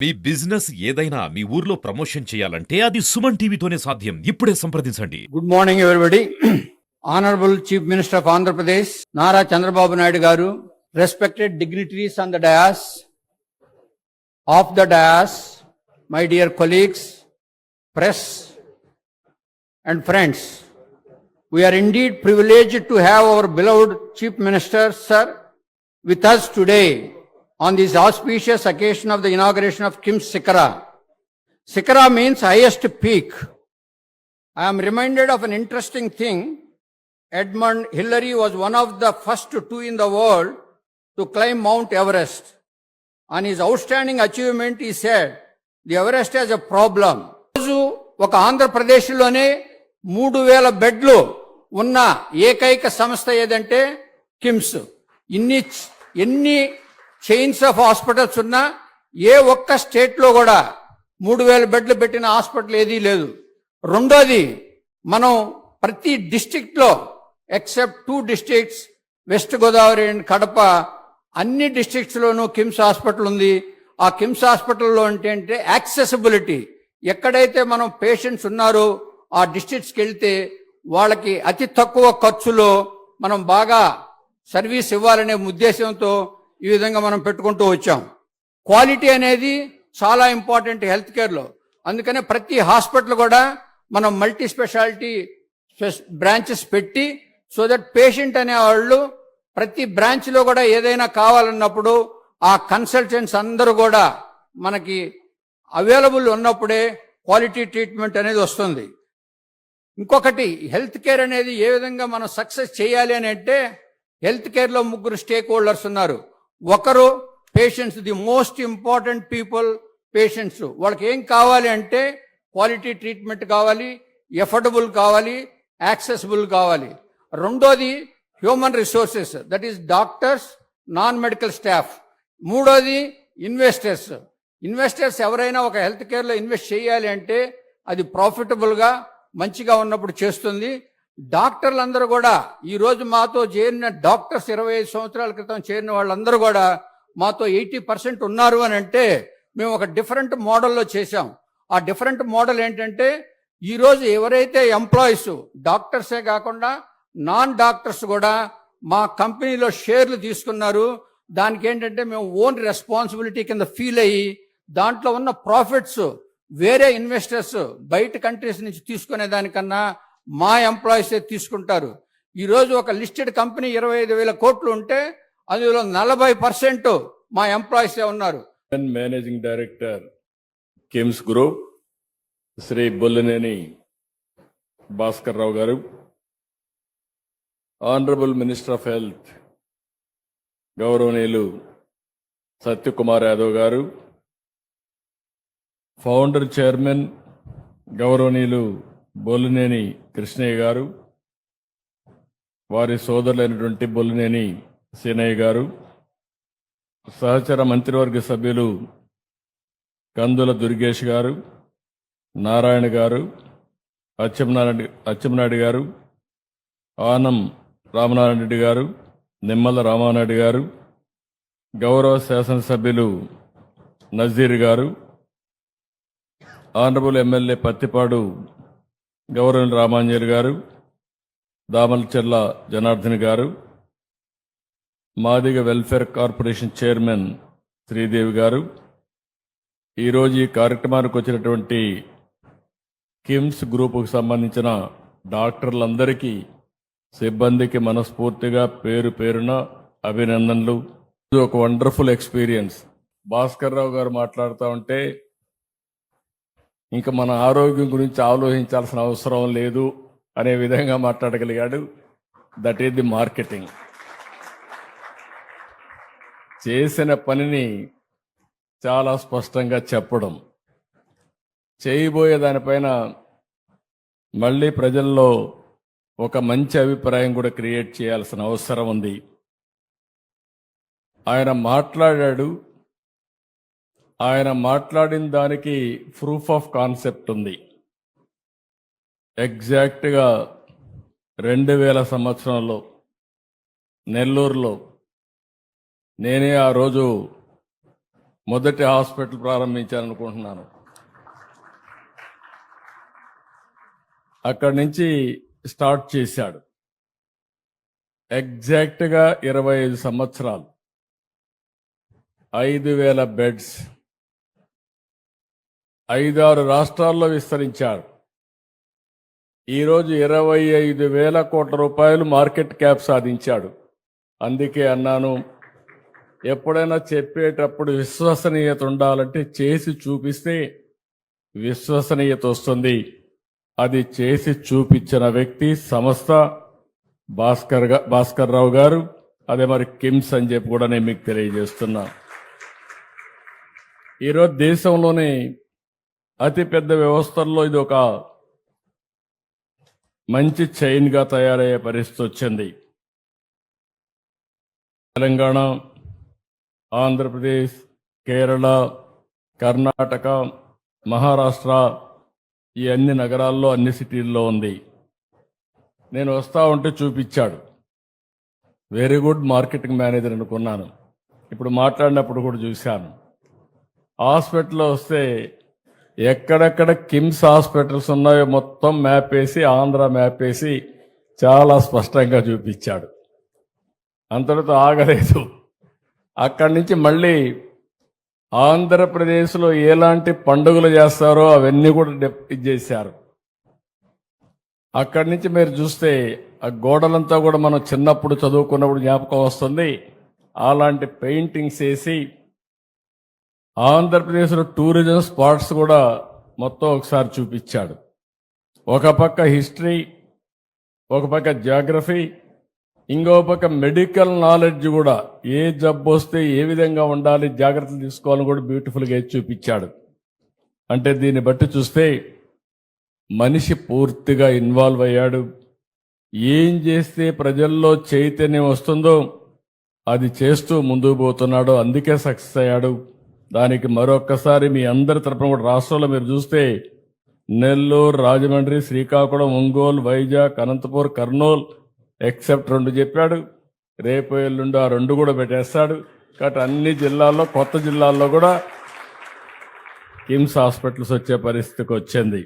మీ business ఏదైనా మీ ఊర్లో promotion చేయాలంటే అది సుమన్ టీవీతోనే సాధ్యం. ఇప్పుడే సంప్రదించండి. Good morning everybody honourable chief minister of Andhra Pradesh Nara Chandrababu Naidu garu respected dignitaries on the dais of the dais my dear colleagues press and friends we are indeed indeed to have our beloved chief minister sir with us today on this auspicious occasion of the inauguration of kim's sikara sikara means highest peak I am reminded of an interesting thing. Edmund Hillary was one of the first two in the world to climb Mount Everest. On his outstanding achievement, he said, the Everest has a problem. రోజు ఒక ఆంధ్రప్రదేశ్లోనే మూడు వేల బెడ్లు ఉన్న ఏకైక సంస్థ ఏదంటే కిమ్స్ ఇన్ని ఎన్ని చైన్స్ ఆఫ్ హాస్పిటల్స్ ఉన్నా ఏ ఒక్క స్టేట్లో కూడా మూడు వేల బెడ్లు పెట్టిన హాస్పిటల్ ఏదీ లేదు. రెండోది మనం ప్రతి డిస్టిక్ట్లో except two districts west Godavari and Kadapa అన్ని డిస్టిక్స్లోనూ కిమ్స్ హాస్పిటల్ ఉంది. ఆ కిమ్స్ హాస్పిటల్లో అంటే అంటే యాక్సెసిబిలిటీ ఎక్కడైతే మనం పేషెంట్స్ ఉన్నారో ఆ డిస్టిక్స్కి వెళ్తే వాళ్ళకి అతి తక్కువ ఖర్చులో మనం బాగా సర్వీస్ ఇవ్వాలనే ఉద్దేశంతో ఈ విధంగా మనం పెట్టుకుంటూ వచ్చాం. క్వాలిటీ అనేది చాలా ఇంపార్టెంట్ హెల్త్ కేర్లో. అందుకనే ప్రతి హాస్పిటల్ కూడా మనం మల్టీ స్పెషాలిటీ బ్రాంచెస్ పెట్టి సో దట్ పేషెంట్ అనేవాళ్ళు ప్రతి బ్రాంచ్లో కూడా ఏదైనా కావాలన్నప్పుడు ఆ కన్సల్టెంట్స్ అందరూ కూడా మనకి అవైలబుల్ ఉన్నప్పుడే క్వాలిటీ ట్రీట్మెంట్ అనేది వస్తుంది. ఇంకొకటి హెల్త్ కేర్ అనేది ఏ విధంగా మనం సక్సెస్ చేయాలి అని అంటే హెల్త్ కేర్లో ముగ్గురు స్టేక్ హోల్డర్స్ ఉన్నారు. ఒకరు patients the most important people patients వాళ్ళకి ఏం కావాలి అంటే క్వాలిటీ ట్రీట్మెంట్ కావాలి ఎఫర్డబుల్ కావాలి యాక్సెసిబుల్ కావాలి. రెండోది human resources that is doctors non medical staff మూడోది ఇన్వెస్టర్స్ ఇన్వెస్టర్స్ ఎవరైనా ఒక హెల్త్ కేర్లో ఇన్వెస్ట్ చేయాలి అంటే అది ప్రాఫిటబుల్గా మంచిగా ఉన్నప్పుడు చేస్తుంది. డాక్టర్లందరూ కూడా ఈరోజు మాతో చేరిన డాక్టర్స్ ఇరవై ఐదు సంవత్సరాల క్రితం చేరిన వాళ్ళందరూ కూడా మాతో ఎయిటీ పర్సెంట్ ఉన్నారు అని అంటే మేము ఒక డిఫరెంట్ మోడల్లో చేశాం. ఆ డిఫరెంట్ మోడల్ ఏంటంటే ఈరోజు ఎవరైతే ఎంప్లాయీస్ డాక్టర్సే కాకుండా నాన్ డాక్టర్స్ కూడా మా కంపెనీలో షేర్లు తీసుకున్నారు. దానికి ఏంటంటే మేము ఓన్ రెస్పాన్సిబిలిటీ కింద ఫీల్ అయ్యి దాంట్లో ఉన్న ప్రాఫిట్స్ వేరే ఇన్వెస్టర్స్ బయట కంట్రీస్ నుంచి తీసుకునే దానికన్నా మా ఎంప్లాయీసే తీసుకుంటారు. ఈరోజు ఒక లిస్టెడ్ కంపెనీ ఇరవై ఐదు వేల కోట్లు ఉంటే అందులో నలభై పర్సెంట్ మా ఎంప్లాయీసే ఉన్నారు. Managing director KIMS group Shri Bollineni Bhaskar Rao garu honourable minister of health గౌరవనీయులు సత్యకుమార్ యాదవ్ గారు ఫౌండర్ చైర్మన్ గౌరవనీయులు బొల్లినేని కృష్ణయ్య గారు వారి సోదరులైనటువంటి బొల్లినేని సీనయ్య గారు సహచర మంత్రివర్గ సభ్యులు కందుల దుర్గేష్ గారు నారాయణ గారు అచ్చెంనారాయణ అచ్చెంనాయుడు గారు ఆనం రామనారాయణ రెడ్డి గారు నిమ్మల రామానాయుడు గారు గౌరవ శాసనసభ్యులు నజీర్ గారు ఆనరబుల్ ఎమ్మెల్యే పత్తిపాడు గౌరవ Ramanjali garu Damacharla Janardhan garu Madiga welfare corporation chairman Sridevi garu. ఈరోజు ఈ కార్యక్రమానికి వచ్చినటువంటి కిమ్స్ గ్రూపుకు సంబంధించిన డాక్టర్లందరికీ సిబ్బందికి మనస్ఫూర్తిగా పేరు పేరున అభినందనలు. ఇది ఒక వండర్ఫుల్ ఎక్స్పీరియన్స్. భాస్కర్ రావు గారు మాట్లాడుతూ ఉంటే ఇంకా మన ఆరోగ్యం గురించి ఆలోచించాల్సిన అవసరం లేదు అనే విధంగా మాట్లాడగలిగాడు. దట్ ఈస్ ది మార్కెటింగ్ చేసిన పనిని చాలా స్పష్టంగా చెప్పడం. చేయబోయే దానిపైన మళ్ళీ ప్రజల్లో ఒక మంచి అభిప్రాయం కూడా క్రియేట్ చేయాల్సిన అవసరం ఉంది. ఆయన మాట్లాడాడు ఆయన మాట్లాడిన దానికి ప్రూఫ్ ఆఫ్ కాన్సెప్ట్ ఉంది. ఎగ్జాక్ట్గా రెండు వేల సంవత్సరంలో నెల్లూరులో నేనే ఆ రోజు మొదటి హాస్పిటల్ ప్రారంభించాలనుకుంటున్నాను. అక్కడి నుంచి స్టార్ట్ చేశాడు. ఎగ్జాక్ట్గా ఇరవై ఐదు సంవత్సరాలు. ఐదు వేల బెడ్స్. ఐదారు రాష్ట్రాల్లో విస్తరించాడు ఈరోజు ఇరవై ఐదు వేల కోట్ల రూపాయలు మార్కెట్ క్యాప్ సాధించాడు. అందుకే అన్నాను ఎప్పుడైనా చెప్పేటప్పుడు విశ్వసనీయత ఉండాలంటే చేసి చూపిస్తే విశ్వసనీయత వస్తుంది. అది చేసి చూపించిన వ్యక్తి సంస్థ భాస్కర్ భాస్కర్ రావు గారు. అదే మరి కిమ్స్ అని చెప్పి కూడా నేను మీకు తెలియజేస్తున్నా. ఈరోజు దేశంలోనే అతిపెద్ద వ్యవస్థల్లో ఇది ఒక మంచి చైన్గా తయారయ్యే పరిస్థితి వచ్చింది. తెలంగాణ ఆంధ్రప్రదేశ్ కేరళ కర్ణాటక మహారాష్ట్ర ఈ అన్ని నగరాల్లో అన్ని సిటీల్లో ఉంది. నేను వస్తా ఉంటే చూపించాడు. వెరీ గుడ్ మార్కెటింగ్ మేనేజర్ అనుకున్నాను. ఇప్పుడు మాట్లాడినప్పుడు కూడా చూశాను. హాస్పిటల్లో వస్తే ఎక్కడెక్కడ కిమ్స్ హాస్పిటల్స్ ఉన్నాయో మొత్తం మ్యాప్ వేసి ఆంధ్ర మ్యాప్ వేసి చాలా స్పష్టంగా చూపించాడు. అంతటితో ఆగలేదు. అక్కడి నుంచి మళ్ళీ ఆంధ్రప్రదేశ్లో ఎలాంటి పండుగలు చేస్తారో అవన్నీ కూడా డెప్ ఇది చేశారు. అక్కడి నుంచి మీరు చూస్తే ఆ గోడలంతా కూడా మనం చిన్నప్పుడు చదువుకున్నప్పుడు జ్ఞాపకం వస్తుంది. అలాంటి పెయింటింగ్స్ వేసి ఆంధ్రప్రదేశ్లో టూరిజం స్పాట్స్ కూడా మొత్తం ఒకసారి చూపించాడు. ఒక పక్క హిస్టరీ ఒక పక్క జాగ్రఫీ ఇంకో పక్క మెడికల్ నాలెడ్జ్ కూడా. ఏ జబ్బు వస్తే ఏ విధంగా ఉండాలి జాగ్రత్తలు తీసుకోవాలని కూడా బ్యూటిఫుల్గా చూపించాడు. అంటే దీన్ని బట్టి చూస్తే మనిషి పూర్తిగా ఇన్వాల్వ్ అయ్యాడు. ఏం చేస్తే ప్రజల్లో చైతన్యం వస్తుందో అది చేస్తూ ముందుకు పోతున్నాడు. అందుకే సక్సెస్ అయ్యాడు. దానికి మరొక్కసారి మీ అందరి తరపున కూడా రాష్ట్రంలో మీరు చూస్తే నెల్లూరు రాజమండ్రి శ్రీకాకుళం ఒంగోలు వైజాగ్ అనంతపూర్ కర్నూలు ఎక్సెప్ట్ రెండు చెప్పాడు. రేపు ఎల్లుండి ఆ రెండు కూడా పెట్టేస్తాడు. కాబట్టి అన్ని జిల్లాల్లో కొత్త జిల్లాల్లో కూడా కిమ్స్ హాస్పిటల్స్ వచ్చే పరిస్థితికి వచ్చింది.